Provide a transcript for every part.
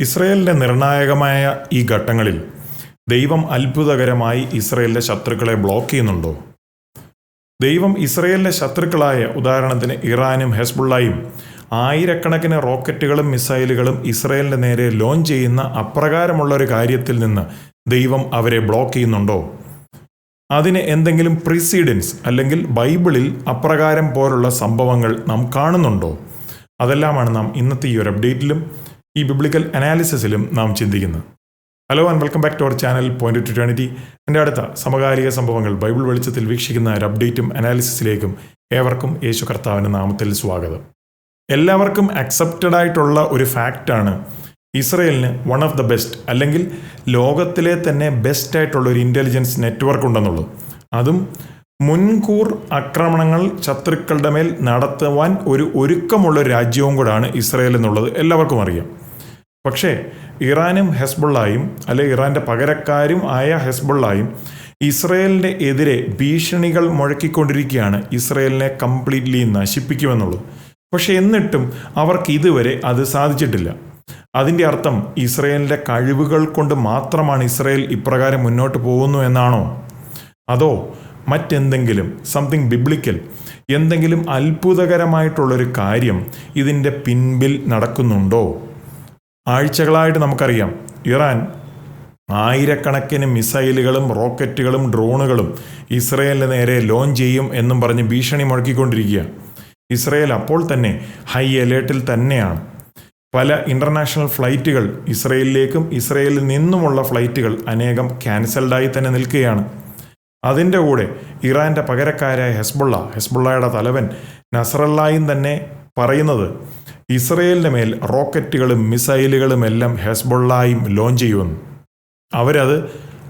ഇസ്രയേലിന്റെ നിർണായകമായ ഈ ഘട്ടങ്ങളിൽ ദൈവം അത്ഭുതകരമായി ഇസ്രയേലിന്റെ ശത്രുക്കളെ ബ്ലോക്ക് ചെയ്യുന്നുണ്ടോ? ദൈവം ഇസ്രയേലിന്റെ ശത്രുക്കളായ ഉദാഹരണത്തിന് ഇറാനും ഹെസ്ബുള്ളയും ആയിരക്കണക്കിന് റോക്കറ്റുകളും മിസൈലുകളും ഇസ്രയേലിന്റെ നേരെ ലോഞ്ച് ചെയ്യുന്ന അപ്രകാരമുള്ള ഒരു കാര്യത്തിൽ നിന്ന് ദൈവം അവരെ ബ്ലോക്ക് ചെയ്യുന്നുണ്ടോ? അതിന് എന്തെങ്കിലും പ്രിസീഡൻസ് അല്ലെങ്കിൽ ബൈബിളിൽ അപ്രകാരം പോലുള്ള സംഭവങ്ങൾ നാം കാണുന്നുണ്ടോ? അതെല്ലാമാണ് നാം ഇന്നത്തെ ഈ ഒരു അപ്ഡേറ്റിലും ഈ ബിബ്ലിക്കൽ അനാലിസിസിലും നാം ചിന്തിക്കുന്നത് hello and welcome back to our channel point to eternity എന്റെ അടുത്ത സമകാലിക സംഭവങ്ങൾ ബൈബിൾ വെളിച്ചത്തിൽ വീക്ഷിക്കുന്ന ഒരു അപ്ഡേറ്റും അനാലിസിസിലേക്കും ഏവർക്കും യേശു കർത്താവിന്റെ നാമത്തിൽ സ്വാഗതം. എല്ലാവർക്കും അക്സെപ്റ്റഡ് ആയിട്ടുള്ള ഒരു ഫാക്റ്റാണ് ഇസ്രയേലിന് വൺ ഓഫ് ദ ബെസ്റ്റ് അല്ലെങ്കിൽ ലോകത്തിലെ തന്നെ ബെസ്റ്റ് ആയിട്ടുള്ള ഒരു ഇന്റലിജൻസ് നെറ്റ്വർക്ക് ഉണ്ടെന്നുള്ളത്. അതും മുൻകൂർ ആക്രമണങ്ങൾ ശത്രുക്കളുടെ മേൽ നടത്തുവാൻ ഒരു ഒരുക്കമുള്ള രാജ്യവും കൂടാണ് ഇസ്രയേൽ എന്നുള്ളത് എല്ലാവർക്കും അറിയാം. പക്ഷേ ഇറാനും ഹെസ്ബുള്ളായും അല്ലെ ഇറാന്റെ പകരക്കാരും ആയ ഹെസ്ബുള്ളായും ഇസ്രയേലിന്റെ എതിരെ ഭീഷണികൾ മുഴക്കിക്കൊണ്ടിരിക്കുകയാണ് ഇസ്രയേലിനെ കംപ്ലീറ്റ്ലി നശിപ്പിക്കുമെന്നുള്ളത്. പക്ഷെ എന്നിട്ടും അവർക്ക് ഇതുവരെ അത് സാധിച്ചിട്ടില്ല. അതിന്റെ അർത്ഥം ഇസ്രയേലിന്റെ കഴിവുകൾ കൊണ്ട് മാത്രമാണ് ഇസ്രയേൽ ഇപ്രകാരം മുന്നോട്ട് പോകുന്നു എന്നാണോ? അതോ മറ്റെന്തെങ്കിലും സംതിങ് ബിബ്ലിക്കൽ എന്തെങ്കിലും അത്ഭുതകരമായിട്ടുള്ളൊരു കാര്യം ഇതിന്റെ പിൻപിൽ നടക്കുന്നുണ്ടോ? ആഴ്ചകളായിട്ട് നമുക്കറിയാം. ഇറാൻ ആയിരക്കണക്കിന് മിസൈലുകളും റോക്കറ്റുകളും ഡ്രോണുകളും ഇസ്രയേലിന് നേരെ ലോഞ്ച് ചെയ്യും എന്നും പറഞ്ഞ് ഭീഷണി മുഴക്കിക്കൊണ്ടിരിക്കുക. ഇസ്രയേൽ അപ്പോൾ തന്നെ ഹൈ അലേർട്ടിൽ തന്നെയാണ്. പല ഇന്റർനാഷണൽ ഫ്ലൈറ്റുകൾ ഇസ്രയേലിലേക്കും ഇസ്രയേലിൽ നിന്നുമുള്ള ഫ്ലൈറ്റുകൾ അനേകം ക്യാൻസൽഡായി തന്നെ നിൽക്കുകയാണ്. അതിന്റെ കൂടെ ഇറാന്റെ പകരക്കാരായ ഹെസ്ബുള്ള ഹെസ്ബുള്ളയുടെ തലവൻ നസറല്ലായും തന്നെ പറയുന്നത് ഇസ്രയേലിന്റെ മേൽ റോക്കറ്റുകളും മിസൈലുകളും എല്ലാം ഹെസ്ബുള്ളായും ലോഞ്ച് ചെയ്യുമെന്ന് അവരത്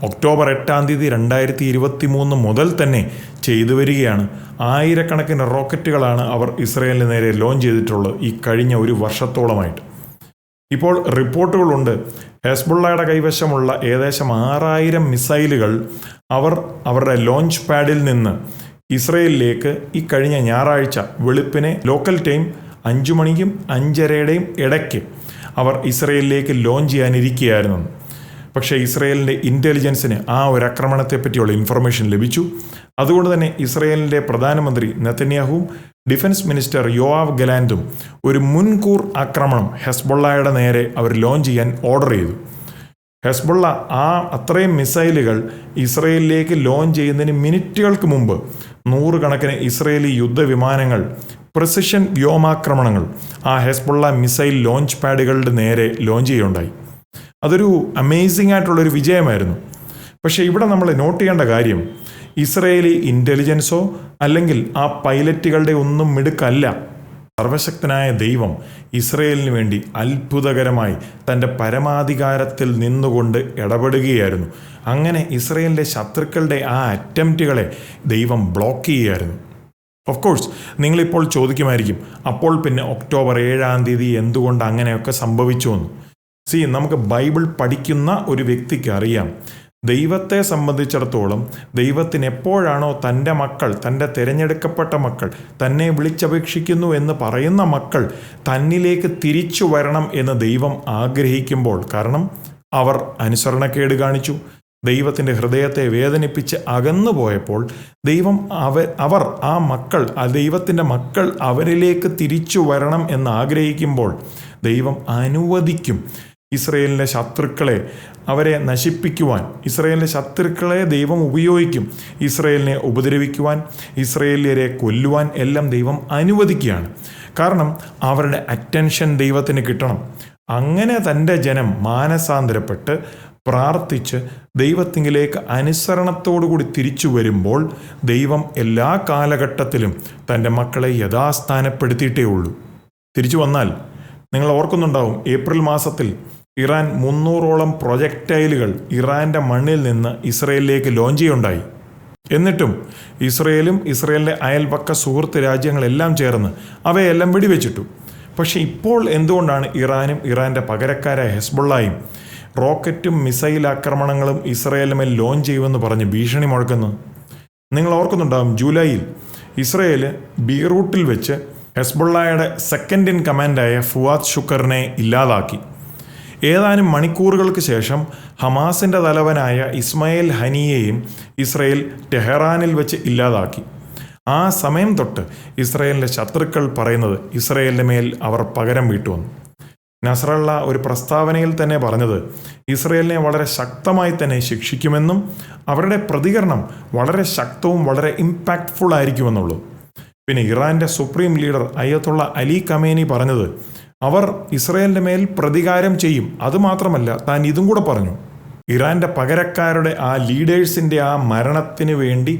ഒക്ടോബർ എട്ടാം തീയതി രണ്ടായിരത്തി ഇരുപത്തി മൂന്ന് മുതൽ തന്നെ ചെയ്തു വരികയാണ്. ആയിരക്കണക്കിന് റോക്കറ്റുകളാണ് അവർ ഇസ്രയേലിന് നേരെ ലോഞ്ച് ചെയ്തിട്ടുള്ളത് ഈ കഴിഞ്ഞ ഒരു വർഷത്തോളമായിട്ട്. ഇപ്പോൾ റിപ്പോർട്ടുകളുണ്ട് ഹെസ്ബുള്ളയുടെ കൈവശമുള്ള ഏകദേശം ആറായിരം മിസൈലുകൾ അവർ അവരുടെ ലോഞ്ച് പാഡിൽ നിന്ന് ഇസ്രയേലിലേക്ക് ഈ കഴിഞ്ഞ ഞായറാഴ്ച വെളുപ്പിനെ ലോക്കൽ ടൈം അഞ്ചു മണിക്കും അഞ്ചരയുടെയും ഇടയ്ക്ക് അവർ ഇസ്രയേലിലേക്ക് ലോഞ്ച് ചെയ്യാനിരിക്കുകയായിരുന്നു പക്ഷേ ഇസ്രയേലിന്റെ ഇന്റലിജൻസിന് ആ ഒരു ആക്രമണത്തെ പറ്റിയുള്ള ഇൻഫർമേഷൻ ലഭിച്ചു. അതുകൊണ്ട് തന്നെ ഇസ്രയേലിന്റെ പ്രധാനമന്ത്രി നെത്തന്യാഹുവും ഡിഫൻസ് മിനിസ്റ്റർ യോവാവ് ഗലാൻഡും ഒരു മുൻകൂർ ആക്രമണം ഹെസ്ബൊള്ളയുടെ നേരെ അവർ ലോഞ്ച് ചെയ്യാൻ ഓർഡർ ചെയ്തു. ഹെസ്ബുള്ള ആ അത്രയും മിസൈലുകൾ ഇസ്രയേലിലേക്ക് ലോഞ്ച് ചെയ്യുന്നതിന് മിനിറ്റുകൾക്ക് മുമ്പ് നൂറുകണക്കിന് ഇസ്രയേലി യുദ്ധവിമാനങ്ങൾ പ്രിസിഷൻ വ്യോമാക്രമണങ്ങൾ ആ ഹെസ്ബുള്ള മിസൈൽ ലോഞ്ച് പാഡുകളുടെ നേരെ ലോഞ്ച് ചെയ്യുകയുണ്ടായി. അതൊരു അമേസിംഗ് ആയിട്ടുള്ളൊരു വിജയമായിരുന്നു. പക്ഷേ ഇവിടെ നമ്മൾ നോട്ട് ചെയ്യേണ്ട കാര്യം ഇസ്രയേലി ഇന്റലിജൻസോ അല്ലെങ്കിൽ ആ പൈലറ്റുകളുടെ ഒന്നും മിടുക്കല്ല. സർവശക്തനായ ദൈവം ഇസ്രയേലിന് വേണ്ടി അത്ഭുതകരമായി തന്റെ പരമാധികാരത്തിൽ നിന്നുകൊണ്ട് ഇടപെടുകയായിരുന്നു. അങ്ങനെ ഇസ്രയേലിന്റെ ശത്രുക്കളുടെ ആ അറ്റംപ്റ്റുകളെ ദൈവം ബ്ലോക്ക് ചെയ്യുകയായിരുന്നു. ഓഫ് കോഴ്സ് നിങ്ങളിപ്പോൾ ചോദിക്കുമായിരിക്കും അപ്പോൾ പിന്നെ ഒക്ടോബർ ഏഴാം തീയതി എന്തുകൊണ്ട് അങ്ങനെയൊക്കെ സംഭവിച്ചു എന്ന്? സി നമുക്ക് ബൈബിൾ പഠിക്കുന്ന ഒരു വ്യക്തിക്ക് അറിയാം. ദൈവത്തെ സംബന്ധിച്ചിടത്തോളം ദൈവത്തിന് എപ്പോഴാണോ തന്റെ മക്കൾ തന്റെ തിരഞ്ഞെടുക്കപ്പെട്ട മക്കൾ തന്നെ വിളിച്ചപേക്ഷിക്കുന്നു എന്ന് പറയുന്ന മക്കൾ തന്നിലേക്ക് തിരിച്ചു വരണം എന്ന് ദൈവം ആഗ്രഹിക്കുമ്പോൾ കാരണം അവർ അനുസരണക്കേട് കാണിച്ചു. ദൈവത്തിന്റെ ഹൃദയത്തെ വേദനിപ്പിച്ച് അകന്നു പോയപ്പോൾ ദൈവം അവ അവർ ആ മക്കൾ ആ ദൈവത്തിന്റെ മക്കൾ അവരിലേക്ക് തിരിച്ചു വരണം എന്ന് ആഗ്രഹിക്കുമ്പോൾ ദൈവം അനുവദിക്കും ഇസ്രയേലിന്റെ ശത്രുക്കളെ അവരെ നശിപ്പിക്കുവാൻ. ഇസ്രയേലിന്റെ ശത്രുക്കളെ ദൈവം ഉപയോഗിക്കും. ഇസ്രയേലിനെ ഉപദ്രവിക്കുവാൻ ഇസ്രയേലിയരെ കൊല്ലുവാൻ എല്ലാം ദൈവം അനുവദിക്കുകയാണ്. കാരണം അവരുടെ അറ്റൻഷൻ ദൈവത്തിന് കിട്ടണം. അങ്ങനെ തന്റെ ജനം മാനസാന്തരപ്പെട്ട് പ്രാർത്ഥിച്ച് ദൈവത്തിങ്കിലേക്ക് അനുസരണത്തോടുകൂടി തിരിച്ചു വരുമ്പോൾ ദൈവം എല്ലാ കാലഘട്ടത്തിലും തന്റെ മക്കളെ യഥാസ്ഥാനപ്പെടുത്തിയിട്ടേ ഉള്ളൂ തിരിച്ചു വന്നാൽ നിങ്ങൾ ഓർക്കുന്നുണ്ടാവും ഏപ്രിൽ മാസത്തിൽ ഇറാൻ മുന്നൂറോളം പ്രൊജക്ടൈലുകൾ ഇറാന്റെ മണ്ണിൽ നിന്ന് ഇസ്രയേലിലേക്ക് ലോഞ്ച് ചെയ്യുണ്ടായി എന്നിട്ടും ഇസ്രയേലും ഇസ്രയേലിന്റെ അയൽപക്ക സുഹൃത്ത് രാജ്യങ്ങളെല്ലാം ചേർന്ന് അവയെല്ലാം വെടിവെച്ചിട്ടു. പക്ഷേ ഇപ്പോൾ എന്തുകൊണ്ടാണ് ഇറാനും ഇറാന്റെ പകരക്കാരായ ഹെസ്ബുള്ളായും റോക്കറ്റും മിസൈൽ ആക്രമണങ്ങളും ഇസ്രയേലിന്മേൽ ലോഞ്ച് ചെയ്യുമെന്ന് പറഞ്ഞ് ഭീഷണി മുഴക്കുന്നു. നിങ്ങൾ ഓർക്കുന്നുണ്ടാകും ജൂലൈയിൽ ഇസ്രയേൽ ബീറൂട്ടിൽ വെച്ച് ഹെസ്ബുള്ളയുടെ സെക്കൻഡ് ഇൻ കമാൻഡായ ഫുവാദ് ഷുക്കറിനെ ഇല്ലാതാക്കി. ഏതാനും മണിക്കൂറുകൾക്ക് ശേഷം ഹമാസിന്റെ തലവനായ ഇസ്മായിൽ ഹനിയെയും ഇസ്രയേൽ ടെഹ്റാനിൽ വെച്ച് ഇല്ലാതാക്കി. ആ സമയം തൊട്ട് ഇസ്രയേലിന്റെ ശത്രുക്കൾ പറയുന്നത് ഇസ്രയേലിന്റെ മേൽ അവർ പകരം വീട്ടുവന്നു. നസ്രള്ള ഒരു പ്രസ്താവനയിൽ തന്നെ പറഞ്ഞത് ഇസ്രയേലിനെ വളരെ ശക്തമായി തന്നെ ശിക്ഷിക്കുമെന്നും അവരുടെ പ്രതികരണം വളരെ ശക്തവും വളരെ ഇമ്പാക്റ്റ്ഫുൾ ആയിരിക്കുമെന്നുള്ളൂ. പിന്നെ ഇറാന്റെ supreme leader Ayatollah Ali Khamenei പറഞ്ഞത് അവർ ഇസ്രയേലിന്റെ മേൽ പ്രതികാരം ചെയ്യും. അതുമാത്രമല്ല താൻ ഇതും കൂടെ പറഞ്ഞു. ഇറാന്റെ പകരക്കാരുടെ ആ ലീഡേഴ്സിന്റെ ആ മരണത്തിന് വേണ്ടി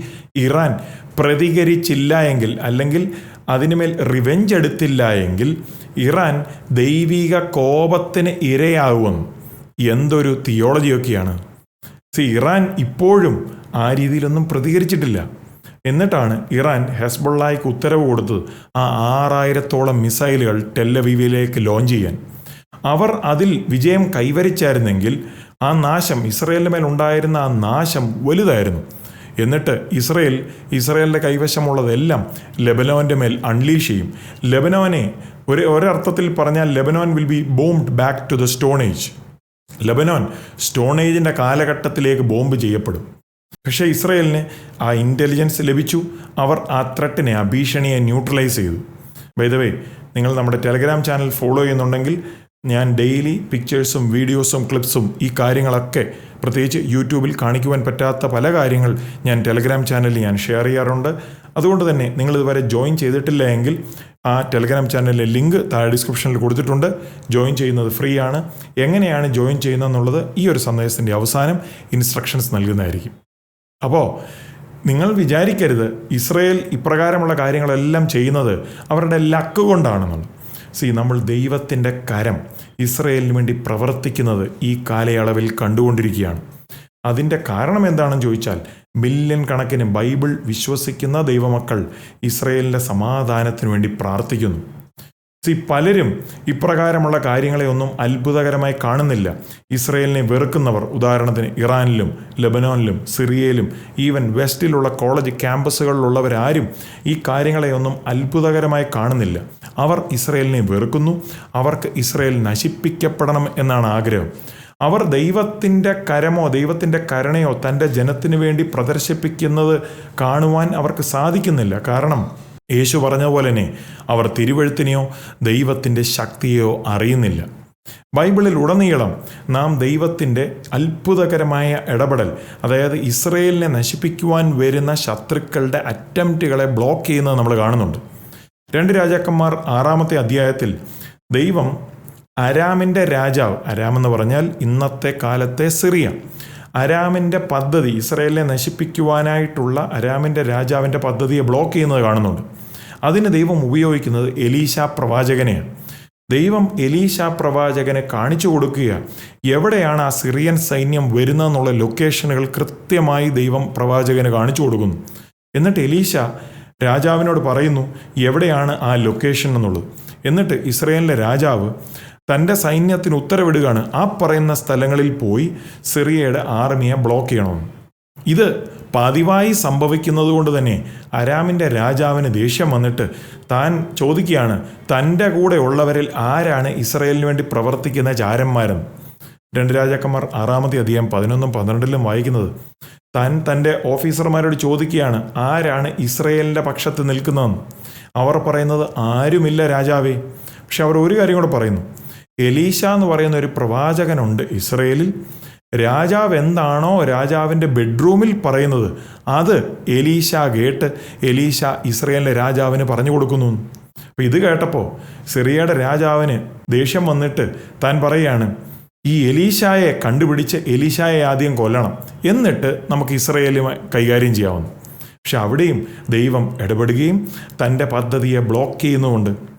ഇറാൻ പ്രതികരിച്ചില്ല എങ്കിൽ അല്ലെങ്കിൽ അതിനുമേൽ റിവെഞ്ച് എടുത്തില്ല എങ്കിൽ ഇറാൻ ദൈവിക കോപത്തിന് ഇരയാവും എന്തൊരു തിയോളജിയൊക്കെയാണ്. സി ഇറാൻ ഇപ്പോഴും ആ രീതിയിലൊന്നും പ്രതികരിച്ചിട്ടില്ല. എന്നിട്ടാണ് ഇറാൻ ഹെസ്ബുള്ളായ്ക്ക് ഉത്തരവ് കൊടുത്തത് ആ ആറായിരത്തോളം മിസൈലുകൾ ടെല്ലവീവിലേക്ക് ലോഞ്ച് ചെയ്യാൻ. അവർ അതിൽ വിജയം കൈവരിച്ചായിരുന്നെങ്കിൽ ആ നാശം ഇസ്രയേലിന് മേൽ ഉണ്ടായിരുന്ന ആ നാശം വലുതായിരുന്നു. എന്നിട്ട് ഇസ്രയേൽ ഇസ്രയേലിന്റെ കൈവശമുള്ളതെല്ലാം ലെബനോന്റെ മേൽ അൺലീഷ് ചെയ്യും. ലെബനോനെ ഒരു ഒരർത്ഥത്തിൽ പറഞ്ഞാൽ Lebanon will be bombed back to the stone age Lebanon stone ഏജിന്റെ കാലഘട്ടത്തിലേക്ക് ബോംബ് ചെയ്യപ്പെടും. പക്ഷേ ഇസ്രയേലിന് ആ ഇന്റലിജൻസ് ലഭിച്ചു. അവർ ആ ത്രട്ടിനെ ആ ഭീഷണിയെ ന്യൂട്രലൈസ് ചെയ്തു. വൈദവേ നിങ്ങൾ നമ്മുടെ ടെലഗ്രാം ചാനൽ ഫോളോ ചെയ്യുന്നുണ്ടെങ്കിൽ ഞാൻ ഡെയിലി പിക്ചേഴ്സും വീഡിയോസും ക്ലിപ്സും ഈ കാര്യങ്ങളൊക്കെ പ്രത്യേകിച്ച് യൂട്യൂബിൽ കാണിക്കുവാൻ പറ്റാത്ത പല കാര്യങ്ങൾ ഞാൻ ടെലഗ്രാം ചാനലിൽ ഞാൻ ഷെയർ ചെയ്യാറുണ്ട്. അതുകൊണ്ട് തന്നെ നിങ്ങൾ ഇതുവരെ ജോയിൻ ചെയ്തിട്ടില്ല എങ്കിൽ ആ ടെലഗ്രാം ചാനലിലെ ലിങ്ക് താഴെ ഡിസ്ക്രിപ്ഷനിൽ കൊടുത്തിട്ടുണ്ട്. ജോയിൻ ചെയ്യുന്നത് ഫ്രീ ആണ്. എങ്ങനെയാണ് ജോയിൻ ചെയ്യുന്നതെന്നുള്ളത് ഈ ഒരു സന്ദേശത്തിന്റെ അവസാനം ഇൻസ്ട്രക്ഷൻസ് നൽകുന്നതായിരിക്കും. അപ്പോൾ നിങ്ങൾ വിചാരിക്കരുത് ഇസ്രയേൽ ഇപ്രകാരമുള്ള കാര്യങ്ങളെല്ലാം ചെയ്യുന്നത് അവരുടെ ലക്ക് കൊണ്ടാണെന്നുള്ളത്. സി നമ്മൾ ദൈവത്തിന്റെ കരം ഇസ്രയേലിന് വേണ്ടി പ്രവർത്തിക്കുന്നത് ഈ കാലയളവിൽ കണ്ടുകൊണ്ടിരിക്കുകയാണ്. അതിന്റെ കാരണം എന്താണെന്ന് ചോദിച്ചാൽ മില്യൺ കണക്കിന് ബൈബിൾ വിശ്വസിക്കുന്ന ദൈവമക്കൾ ഇസ്രയേലിന്റെ സമാധാനത്തിന് വേണ്ടി പ്രാർത്ഥിക്കുന്നു. സി പലരും ഇപ്രകാരമുള്ള കാര്യങ്ങളെ ഒന്നും അത്ഭുതകരമായി കാണുന്നില്ല. ഇസ്രയേലിനെ വെറുക്കുന്നവർ ഉദാഹരണത്തിന് ഇറാനിലും ലബനോനിലും സിറിയയിലും ഈവൻ വെസ്റ്റിലുള്ള കോളേജ് ക്യാമ്പസുകളിലുള്ളവരാരും ഈ കാര്യങ്ങളെ ഒന്നും അത്ഭുതകരമായി കാണുന്നില്ല. അവർ ഇസ്രയേലിനെ വെറുക്കുന്നു. അവർക്ക് ഇസ്രയേൽ നശിപ്പിക്കപ്പെടണം എന്നാണ് ആഗ്രഹം. അവർ ദൈവത്തിന്റെ കരമോ ദൈവത്തിന്റെ കരുണയോ തന്റെ ജനത്തിനു വേണ്ടി പ്രദർശിപ്പിക്കുന്നത് കാണുവാൻ അവർക്ക് സാധിക്കുന്നില്ല. കാരണം യേശു പറഞ്ഞ പോലെ തന്നെ അവർ തിരുവഴുത്തിനെയോ ദൈവത്തിന്റെ ശക്തിയെയോ അറിയുന്നില്ല. ബൈബിളിൽ ഉടനീളം നാം ദൈവത്തിന്റെ അത്ഭുതകരമായ ഇടപെടൽ അതായത് ഇസ്രയേലിനെ നശിപ്പിക്കുവാൻ വരുന്ന ശത്രുക്കളുടെ അറ്റംപ്റ്റുകളെ ബ്ലോക്ക് ചെയ്യുന്നത് നമ്മൾ കാണുന്നുണ്ട്. രണ്ട് രാജാക്കന്മാർ ആറാമത്തെ അധ്യായത്തിൽ ദൈവം അരാമിന്റെ രാജാവ് അരാമെന്ന് പറഞ്ഞാൽ ഇന്നത്തെ കാലത്തെ സിറിയ അരാമിന്റെ പദ്ധതി ഇസ്രയേലിനെ നശിപ്പിക്കുവാനായിട്ടുള്ള അരാമിന്റെ രാജാവിന്റെ പദ്ധതിയെ ബ്ലോക്ക് ചെയ്യുന്നത് കാണുന്നുണ്ട്. അതിന് ദൈവം ഉപയോഗിക്കുന്നത് എലീശ പ്രവാചകനെയാണ്. ദൈവം എലീശ പ്രവാചകനെ കാണിച്ചു കൊടുക്കുക എവിടെയാണ് ആ സിറിയൻ സൈന്യം വരുന്നതെന്നുള്ള ലൊക്കേഷനുകൾ കൃത്യമായി ദൈവം പ്രവാചകന് കാണിച്ചു കൊടുക്കുന്നു. എന്നിട്ട് എലീശ രാജാവിനോട് പറയുന്നു എവിടെയാണ് ആ ലൊക്കേഷൻ എന്നുള്ളത്? എന്നിട്ട് ഇസ്രയേലിലെ രാജാവ് തന്റെ സൈന്യത്തിന് ഉത്തരവിടുകയാണ്. ആ പറയുന്ന സ്ഥലങ്ങളിൽ പോയി സിറിയയുടെ ആർമിയെ ബ്ലോക്ക് ചെയ്യണമെന്ന് ഇത് പതിവായി സംഭവിക്കുന്നത് കൊണ്ട് തന്നെ അരാമിന്റെ രാജാവിന് ദേഷ്യം വന്നിട്ട് താൻ ചോദിക്കുകയാണ് തന്റെ കൂടെ ഉള്ളവരിൽ ആരാണ് ഇസ്രയേലിന് വേണ്ടി പ്രവർത്തിക്കുന്ന ചാരന്മാരെന്ന് രണ്ട് രാജാക്കന്മാർ ആറാമത്തെ അധികം പതിനൊന്നും പന്ത്രണ്ടിലും വായിക്കുന്നത്. താൻ തന്റെ ഓഫീസർമാരോട് ചോദിക്കുകയാണ് ആരാണ് ഇസ്രയേലിന്റെ പക്ഷത്ത് നിൽക്കുന്നതെന്ന്? അവർ പറയുന്നത് ആരുമില്ല രാജാവേ. പക്ഷെ അവർ ഒരു കാര്യം കൂടെ പറയുന്നു എലീശ എന്ന് പറയുന്ന ഒരു പ്രവാചകനുണ്ട് ഇസ്രയേലിൽ. രാജാവ് എന്താണോ രാജാവിന്റെ ബെഡ്റൂമിൽ പറയുന്നത് അത് എലീശ കേട്ട് എലീശ ഇസ്രയേലിലെ രാജാവിന് പറഞ്ഞു കൊടുക്കുന്നു. അപ്പം ഇത് കേട്ടപ്പോൾ സിറിയയുടെ രാജാവിന് ദേഷ്യം വന്നിട്ട് താൻ പറയുകയാണ് ഈ എലീശായെ കണ്ടുപിടിച്ച് എലീശായെ ആദ്യം കൊല്ലണം എന്നിട്ട് നമുക്ക് ഇസ്രയേലുമായി കൈകാര്യം ചെയ്യാവുന്നു. പക്ഷെ അവിടെയും ദൈവം ഇടപെടുകയും തന്റെ പദ്ധതിയെ ബ്ലോക്ക് ചെയ്യുന്നുമുണ്ട്.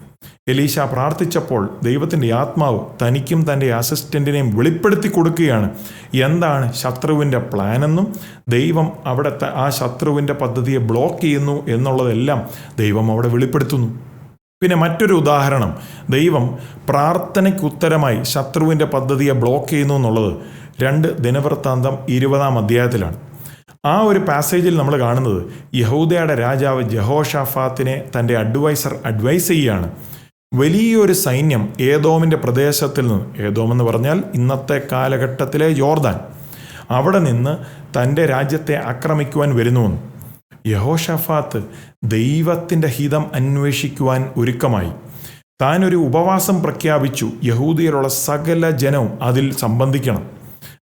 എലീശ പ്രാർത്ഥിച്ചപ്പോൾ ദൈവത്തിന്റെ ആത്മാവ് തനിക്കും തന്റെ അസിസ്റ്റന്റിനെയും വെളിപ്പെടുത്തി കൊടുക്കുകയാണ്. എന്താണ് ശത്രുവിന്റെ പ്ലാനെന്നും ദൈവം അവിടെ ആ ശത്രുവിന്റെ പദ്ധതിയെ ബ്ലോക്ക് ചെയ്യുന്നു എന്നുള്ളതെല്ലാം ദൈവം അവിടെ വെളിപ്പെടുത്തുന്നു. പിന്നെ മറ്റൊരു ഉദാഹരണം. ദൈവം പ്രാർത്ഥനയ്ക്ക് ഉത്തരമായി ശത്രുവിന്റെ പദ്ധതിയെ ബ്ലോക്ക് ചെയ്യുന്നു എന്നുള്ളത് രണ്ട് ദിനവൃത്താന്തം ഇരുപതാം അധ്യായത്തിലാണ്. ആ ഒരു പാസേജിൽ നമ്മൾ കാണുന്നത് യഹൂദയുടെ രാജാവ് ജഹോഷാഫാത്തിനെ തന്റെ അഡ്വൈസർ അഡ്വൈസ് ചെയ്യുകയാണ്. വലിയൊരു സൈന്യം ഏതോമിന്റെ പ്രദേശത്തിൽ നിന്ന് ഏതോമെന്ന് പറഞ്ഞാൽ ഇന്നത്തെ കാലഘട്ടത്തിലെ യോർദാൻ അവിടെ നിന്ന് തന്റെ രാജ്യത്തെ ആക്രമിക്കുവാൻ വരുന്നുവെന്ന്. യഹോഷഫാത്ത് ദൈവത്തിന്റെ ഹിതം അന്വേഷിക്കുവാൻ ഒരുക്കമായി. താൻ ഒരു ഉപവാസം പ്രഖ്യാപിച്ചു യഹൂദിയരുള്ള സകല ജനവും അതിൽ സംബന്ധിക്കണം.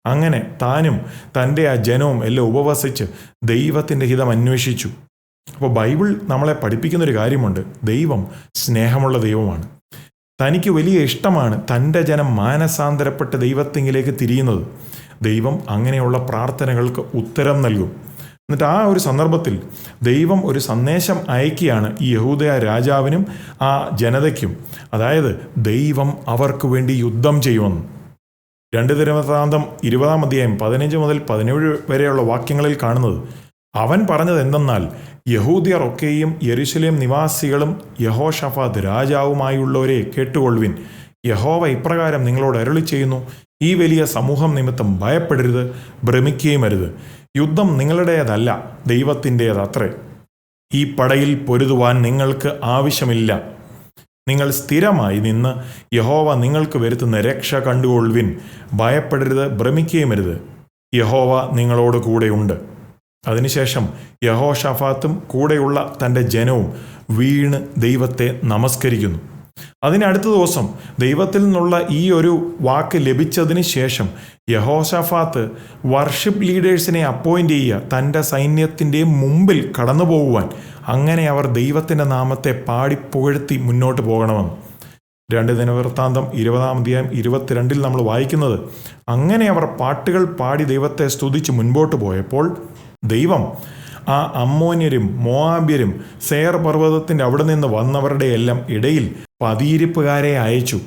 അങ്ങനെ താനും തന്റെ ആ ജനവും എല്ലാം ഉപവസിച്ച് ദൈവത്തിന്റെ ഹിതം അന്വേഷിച്ചു. അപ്പോൾ ബൈബിൾ നമ്മളെ പഠിപ്പിക്കുന്ന ഒരു കാര്യമുണ്ട്. ദൈവം സ്നേഹമുള്ള ദൈവമാണ്. തനിക്ക് വലിയ ഇഷ്ടമാണ് തന്റെ ജനം മാനസാന്തരപ്പെട്ട് ദൈവത്തിങ്കിലേക്ക് തിരിയുന്നത്. ദൈവം അങ്ങനെയുള്ള പ്രാർത്ഥനകൾക്ക് ഉത്തരം നൽകും. എന്നിട്ട് ആ ഒരു സന്ദർഭത്തിൽ ദൈവം ഒരു സന്ദേശം അയക്കുകയാണ് ഈ യഹൂദയ രാജാവിനും ആ ജനതയ്ക്കും. അതായത് ദൈവം അവർക്ക് വേണ്ടി യുദ്ധം ചെയ്യുമെന്ന്. രണ്ട് തിരുവതാന്തം ഇരുപതാം അധ്യായം പതിനഞ്ച് മുതൽ പതിനേഴ് വരെയുള്ള വാക്യങ്ങളിൽ കാണുന്നത് അവൻ പറഞ്ഞത് എന്തെന്നാൽ യഹൂദിയർ ഒക്കെയും യെരുശലേം നിവാസികളും യഹോഷഫാദ് രാജാവുമായുള്ളവരെ കേട്ടുകൊള്ളുവിൻ. യഹോവ ഇപ്രകാരം നിങ്ങളോട് അരുളി ചെയ്യുന്നു ഈ വലിയ സമൂഹം നിമിത്തം ഭയപ്പെടരുത് ഭ്രമിക്കുകയും അരുത്. യുദ്ധം നിങ്ങളുടേതല്ല ദൈവത്തിന്റേതത്രേ. ഈ പടയിൽ പൊരുതുവാൻ നിങ്ങൾക്ക് ആവശ്യമില്ല. നിങ്ങൾ സ്ഥിരമായി നിന്ന് യഹോവ നിങ്ങൾക്ക് വരുത്തുന്ന രക്ഷ കണ്ടുകൊള്ളുവിൻ. ഭയപ്പെടരുത് ഭ്രമിക്കുകയുമരുത് യഹോവ നിങ്ങളോട് കൂടെയുണ്ട്. അതിനുശേഷം യഹോഷഫാത്തും കൂടെയുള്ള തന്റെ ജനവും വീണ് ദൈവത്തെ നമസ്കരിക്കുന്നു. അതിനടുത്ത ദിവസം ദൈവത്തിൽ നിന്നുള്ള ഈ ഒരു വാക്ക് ലഭിച്ചതിന് ശേഷം യഹോഷഫാത്ത് വർഷിപ്പ് ലീഡേഴ്സിനെ അപ്പോയിന്റ് ചെയ്യുക തന്റെ സൈന്യത്തിന്റെ മുമ്പിൽ കടന്നു പോകുവാൻ അങ്ങനെ അവർ ദൈവത്തിന്റെ നാമത്തെ പാടി പുകഴ്ത്തി മുന്നോട്ട് പോകണമെന്ന്. രണ്ട് ദിനവൃത്താന്തം ഇരുപതാം അധ്യായം ഇരുപത്തിരണ്ടിൽ നമ്മൾ വായിക്കുന്നത് അങ്ങനെ അവർ പാട്ടുകൾ പാടി ദൈവത്തെ സ്തുതിച്ച് മുൻപോട്ട് പോയപ്പോൾ ദൈവം. ആ അമ്മോന്യരും മോവാബ്യരും സേർ പർവതത്തിന്റെ അവിടെ നിന്ന് വന്നവരുടെ എല്ലാം ഇടയിൽ പതിയിരിപ്പുകാരെ അയച്ചു.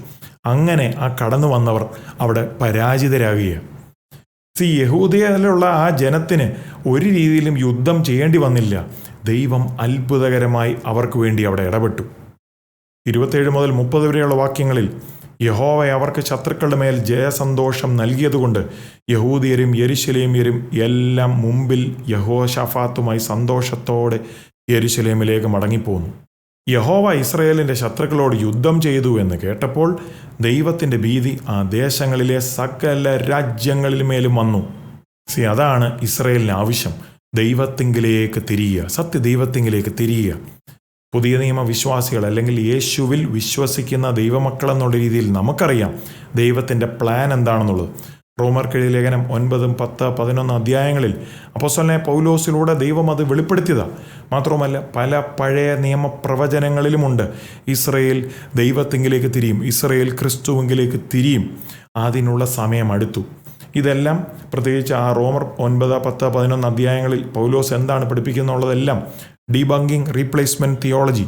അങ്ങനെ ആ കടന്നു വന്നവർ അവിടെ പരാജിതരാകുകയാണ് സി യഹൂദയിലുള്ള ആ ജനത്തിന് ഒരു രീതിയിലും യുദ്ധം ചെയ്യേണ്ടി വന്നില്ല. ദൈവം അത്ഭുതകരമായി അവർക്ക് വേണ്ടി അവിടെ ഇടപെട്ടു. ഇരുപത്തേഴ് മുതൽ മുപ്പത് വരെയുള്ള വാക്യങ്ങളിൽ യഹോവ അവർക്ക് ശത്രുക്കളുടെ മേൽ ജയസന്തോഷം നൽകിയതുകൊണ്ട് യഹൂദിയരും യരിശലേമിയരും എല്ലാം മുമ്പിൽ യഹോഷഫാത്തുമായി സന്തോഷത്തോടെ യരിശലേമിലേക്ക് മടങ്ങിപ്പോന്നു. യഹോവ ഇസ്രയേലിന്റെ ശത്രുക്കളോട് യുദ്ധം ചെയ്തു എന്ന് കേട്ടപ്പോൾ ദൈവത്തിന്റെ ഭീതി ആ ദേശങ്ങളിലെ സകല രാജ്യങ്ങളിലുമേലും വന്നു. സി അതാണ് ഇസ്രയേലിന് ആവശ്യം. ദൈവത്തിങ്കിലേക്ക് തിരിയുക. സത്യദൈവത്തിങ്കിലേക്ക് തിരിയുക. പുതിയ നിയമ വിശ്വാസികൾ അല്ലെങ്കിൽ യേശുവിൽ വിശ്വസിക്കുന്ന ദൈവമക്കൾ എന്നുള്ള രീതിയിൽ നമുക്കറിയാം ദൈവത്തിന്റെ പ്ലാൻ എന്താണെന്നുള്ളത്. റോമർക്കെഴുതിയ ലേഖനം ഒൻപതും പത്ത് പതിനൊന്ന് അധ്യായങ്ങളിൽ അപ്പോസ്വലനെ പൗലോസിലൂടെ ദൈവം അത് വെളിപ്പെടുത്തിയതാണ് മാത്രവുമല്ല പല പഴയ നിയമപ്രവചനങ്ങളിലുമുണ്ട് ഇസ്രയേൽ ദൈവത്തെങ്കിലേക്ക് തിരിയും ഇസ്രയേൽ ക്രിസ്തുവെങ്കിലേക്ക് തിരിയും. അതിനുള്ള സമയം അടുത്തു. ഇതെല്ലാം പ്രത്യേകിച്ച് ആ റോമർ ഒൻപത് പത്ത് പതിനൊന്ന് അധ്യായങ്ങളിൽ പൗലോസ് എന്താണ് പഠിപ്പിക്കുന്നുള്ളതെല്ലാം ഡീബങ്കിങ് റീപ്ലേസ്മെന്റ് തിയോളജി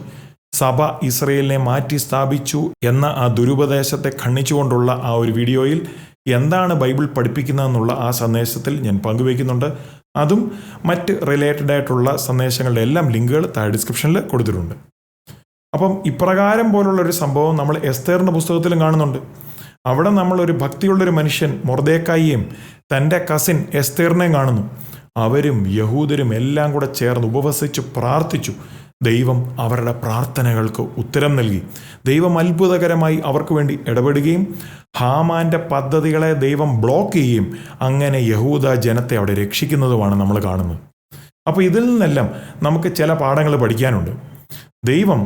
സഭ ഇസ്രയേലിനെ മാറ്റി സ്ഥാപിച്ചു എന്ന ആ ദുരുപദേശത്തെ ഖണ്ഡിച്ചുകൊണ്ടുള്ള ആ ഒരു വീഡിയോയിൽ എന്താണ് ബൈബിൾ പഠിപ്പിക്കുന്നതെന്നുള്ള ആ സന്ദേശത്തിൽ ഞാൻ പങ്കുവയ്ക്കുന്നുണ്ട്. അതും മറ്റ് റിലേറ്റഡ് ആയിട്ടുള്ള സന്ദേശങ്ങളുടെ എല്ലാം ലിങ്കുകൾ താഴെ ഡിസ്ക്രിപ്ഷനിൽ കൊടുത്തിട്ടുണ്ട്. അപ്പം ഇപ്രകാരം പോലുള്ള ഒരു സംഭവം നമ്മൾ എസ്തേറിന്റെ പുസ്തകത്തിലും കാണുന്നുണ്ട്. അവിടെ നമ്മളൊരു ഭക്തിയുള്ളൊരു മനുഷ്യൻ മൊർദേക്കായിയും തന്റെ കസിൻ എസ്തേറിനെയും കാണുന്നു. അവരും യഹൂദരും എല്ലാം കൂടെ ചേർന്ന് ഉപവസിച്ച് പ്രാർത്ഥിച്ചു. ദൈവം അവരുടെ പ്രാർത്ഥനകൾക്ക് ഉത്തരം നൽകി. ദൈവം അത്ഭുതകരമായി അവർക്ക് വേണ്ടി ഇടപെടുകയും ഹാമാന്റെ പദ്ധതികളെ ദൈവം ബ്ലോക്ക് ചെയ്യുകയും അങ്ങനെ യഹൂദ ജനത്തെ അവിടെ രക്ഷിക്കുന്നതുമാണ് നമ്മൾ കാണുന്നത്. അപ്പോൾ ഇതിൽ നിന്നെല്ലാം നമുക്ക് ചില പാഠങ്ങൾ പഠിക്കാനുണ്ട്. ദൈവം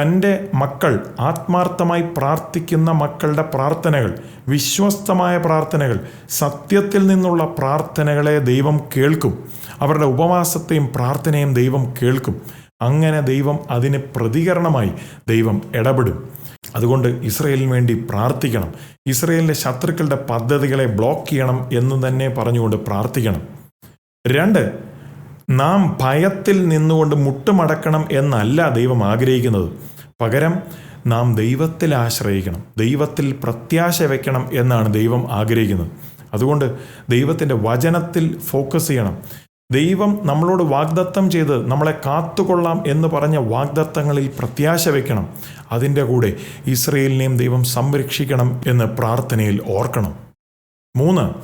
തന്റെ മക്കൾ ആത്മാർത്ഥമായി പ്രാർത്ഥിക്കുന്ന മക്കളുടെ പ്രാർത്ഥനകൾ വിശ്വസ്തമായ പ്രാർത്ഥനകൾ സത്യത്തിൽ നിന്നുള്ള പ്രാർത്ഥനകളെ ദൈവം കേൾക്കും. അവരുടെ ഉപവാസത്തെയും പ്രാർത്ഥനയും ദൈവം കേൾക്കും. അങ്ങനെ ദൈവം അതിന് പ്രതികരണമായി ദൈവം ഇടപെടും. അതുകൊണ്ട് ഇസ്രയേലിന് വേണ്ടി പ്രാർത്ഥിക്കണം. ഇസ്രയേലിന്റെ ശത്രുക്കളുടെ പദ്ധതികളെ ബ്ലോക്ക് ചെയ്യണം എന്ന് തന്നെ പറഞ്ഞുകൊണ്ട് പ്രാർത്ഥിക്കണം. രണ്ട് നാം ഭയത്തിൽ നിന്നുകൊണ്ട് മുട്ടുമടക്കണം എന്നല്ല ദൈവം ആഗ്രഹിക്കുന്നത്. പകരം നാം ദൈവത്തിൽ ആശ്രയിക്കണം. ദൈവത്തിൽ പ്രത്യാശ വയ്ക്കണം എന്നാണ് ദൈവം ആഗ്രഹിക്കുന്നത്. അതുകൊണ്ട് ദൈവത്തിന്റെ വചനത്തിൽ ഫോക്കസ് ചെയ്യണം. ദൈവം നമ്മളോട് വാഗ്ദത്തം ചെയ്ത് നമ്മളെ കാത്തുകൊള്ളാം എന്ന് പറഞ്ഞ വാഗ്ദത്തങ്ങളിൽ പ്രത്യാശ വയ്ക്കണം അതിന്റെ കൂടെ ഇസ്രയേലിനെയും ദൈവം സംരക്ഷിക്കണം എന്ന് പ്രാർത്ഥനയിൽ ഓർക്കണം. മൂന്ന്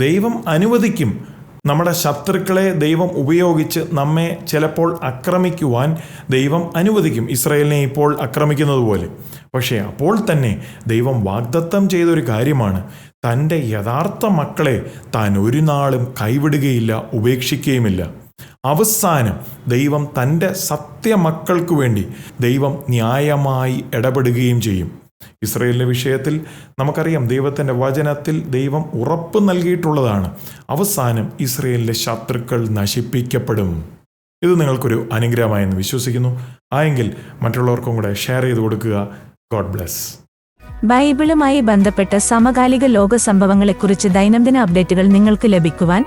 ദൈവം അനുവദിക്കും നമ്മുടെ ശത്രുക്കളെ ദൈവം ഉപയോഗിച്ച് നമ്മെ ചിലപ്പോൾ ആക്രമിക്കുവാൻ ദൈവം അനുവദിക്കും. ഇസ്രയേലിനെ ഇപ്പോൾ ആക്രമിക്കുന്നത് പോലെ. പക്ഷേ അപ്പോൾ തന്നെ ദൈവം വാഗ്ദത്തം ചെയ്തൊരു കാര്യമാണ്. തന്റെ യഥാർത്ഥ മക്കളെ താൻ ഒരു നാളും കൈവിടുകയില്ല ഉപേക്ഷിക്കുകയുമില്ല. അവസാനം ദൈവം തന്റെ സത്യമക്കൾക്ക് വേണ്ടി ദൈവം ന്യായമായി ഇടപെടുകയും ചെയ്യും. ഇസ്രയേലിന്റെ വിഷയത്തിൽ നമുക്കറിയാം ദൈവത്തിന്റെ വചനത്തിൽ ദൈവം ഉറപ്പ് നൽകിയിട്ടുള്ളതാണ്. അവസാനം ഇസ്രയേലിലെ ശത്രുക്കൾ നശിപ്പിക്കപ്പെടും. ഇത് നിങ്ങൾക്കൊരു അനുഗ്രഹമായെന്ന് വിശ്വസിക്കുന്നു. ആയെങ്കിൽ മറ്റുള്ളവർക്കും കൂടെ ഷെയർ ചെയ്ത് കൊടുക്കുക. God bless. ബൈബിളുമായി ബന്ധപ്പെട്ട സമകാലിക ലോക സംഭവങ്ങളെക്കുറിച്ച് ദൈനംദിന അപ്ഡേറ്റുകൾ നിങ്ങൾക്ക് ലഭിക്കുവാൻ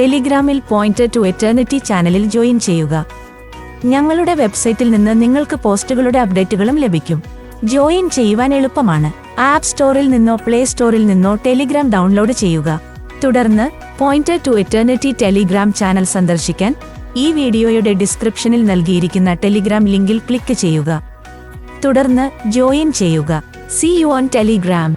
ടെലിഗ്രാമിൽ പോയിന്റ് ടു എറ്റേണിറ്റി ചാനലിൽ ജോയിൻ ചെയ്യുക. ഞങ്ങളുടെ വെബ്സൈറ്റിൽ നിന്ന് നിങ്ങൾക്ക് പോസ്റ്റുകളുടെ അപ്ഡേറ്റുകളും ലഭിക്കും. ജോയിൻ ചെയ്യുവാൻ എളുപ്പമാണ്. ആപ്പ് സ്റ്റോറിൽ നിന്നോ പ്ലേ സ്റ്റോറിൽ നിന്നോ ടെലിഗ്രാം ഡൗൺലോഡ് ചെയ്യുക. തുടർന്ന് point to eternity Telegram channel സന്ദർശിക്കാൻ ഈ വീഡിയോയുടെ ഡിസ്ക്രിപ്ഷനിൽ നൽകിയിരിക്കുന്ന ടെലിഗ്രാം ലിങ്കിൽ ക്ലിക്ക് ചെയ്യുക. തുടർന്ന് ജോയിൻ ചെയ്യുക. C you on Telegram